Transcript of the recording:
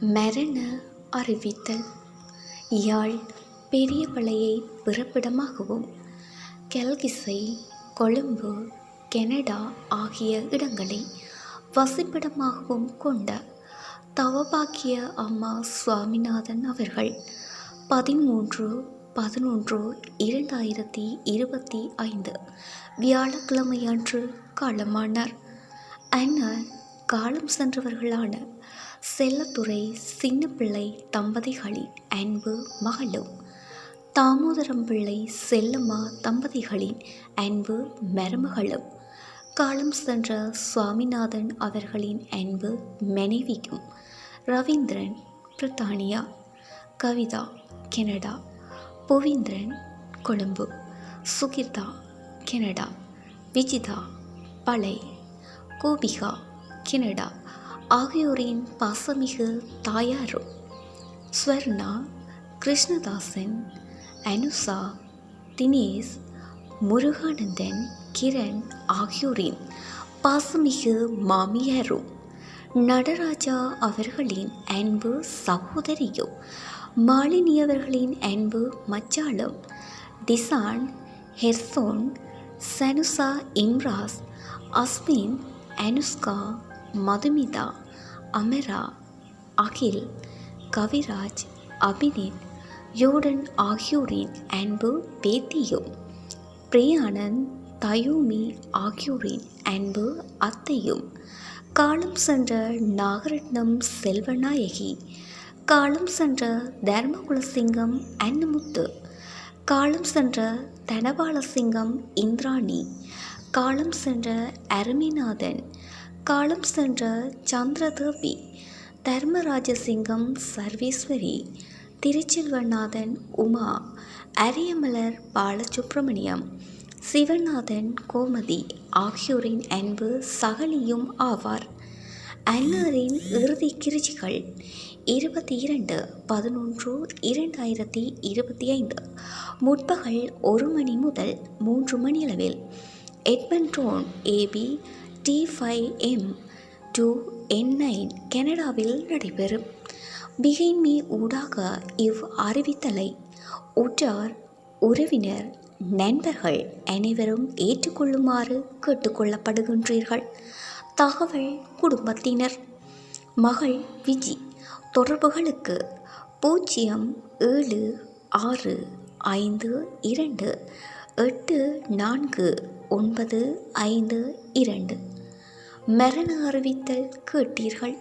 மரண அறிவித்தல். யாழ் பெரிய பழையை பிறப்பிடமாகவும் கெல்கிசை கொழும்பு கனடா ஆகிய இடங்களை வசிப்பிடமாகவும் கொண்ட தவபாக்கிய அம்மா சுவாமிநாதன் அவர்கள் பதிமூன்று பதினொன்று இரண்டாயிரத்தி இருபத்தி ஐந்து வியாழக்கிழமையன்று காலமானார். அன்னர் காலம் சென்றவர்களான செல்லத்துறை சின்னப்பிள்ளை தம்பதிகளின் அன்பு மகளும். தாமோதரம் பிள்ளை செல்லம்மா தம்பதிகளின் அன்பு மருமகளும். காலம் சென்ற சுவாமிநாதன் அவர்களின் அன்பு மனைவியும் ரவீந்திரன் பிரித்தானியா Kavitha Canada Puvindran Colombo Sukirtha Canada Vijitha Palai Gopika Canada ஆகியோரின் பாசமிகு தாயாரோ ஸ்வர்ணா கிருஷ்ணதாசன் அனுசா தினேஷ் முருகானந்தன் கிரண் ஆகியோரின் பாசமிகு மாமியாரோ நடராஜா அவர்களின் அன்பு சகோதரியோ மாலினி அவர்களின் அன்பு மச்சாளும் டிசான் ஹெர்சோன் சனுசா இம்ராஸ் அஸ்மின் அனுஷ்கா மதுமிதா அமரா அகில் கவிராஜ் அபினித் யோடன் ஆகியோரின் அன்பு பேத்தியும் பிரியானந்த் தயூமி ஆகியோரின் அன்பு அத்தையும் காலம் சென்ற நாகரட்னம் செல்வநாயகி காலம் சென்ற தர்மகுலசிங்கம் அன்னமுத்து காலம் சென்ற தனபாலசிங்கம் இந்திராணி காலம் சென்ற அருமிநாதன் காலம் சென்ற சந்திரதேவி தர்மராஜசிங்கம் சர்வேஸ்வரி திருச்செல்வநாதன் உமா அரியமலர் பாலசுப்பிரமணியம் சிவநாதன் கோமதி ஆகியோரின் அன்பு சகலியும் ஆவார். அன்னாரின் இறுதி கிருச்சிகள் இருபத்தி இரண்டு பதினொன்று இரண்டாயிரத்தி இருபத்தி ஐந்து முற்பகல் ஒரு மணி முதல் மூன்று மணியளவில் Edmonton AB T five M two N nine கனடாவில் நடைபெறும். பிகைன்மி ஊடாக இவ் அறிவித்தலை உற்றார் உறவினர் நண்பர்கள் அனைவரும் ஏற்றுக்கொள்ளுமாறு கேட்டுக்கொள்ளப்படுகின்றீர்கள். தகவல் குடும்பத்தினர். மகள் விஜி. தொடர்புகளுக்கு பூஜ்ஜியம் ஏழு ஆறு ஐந்து இரண்டு எட்டு நான்கு ஒன்பது ஐந்து இரண்டு. மரண அறிவித்தல் கேட்டீர்கள்?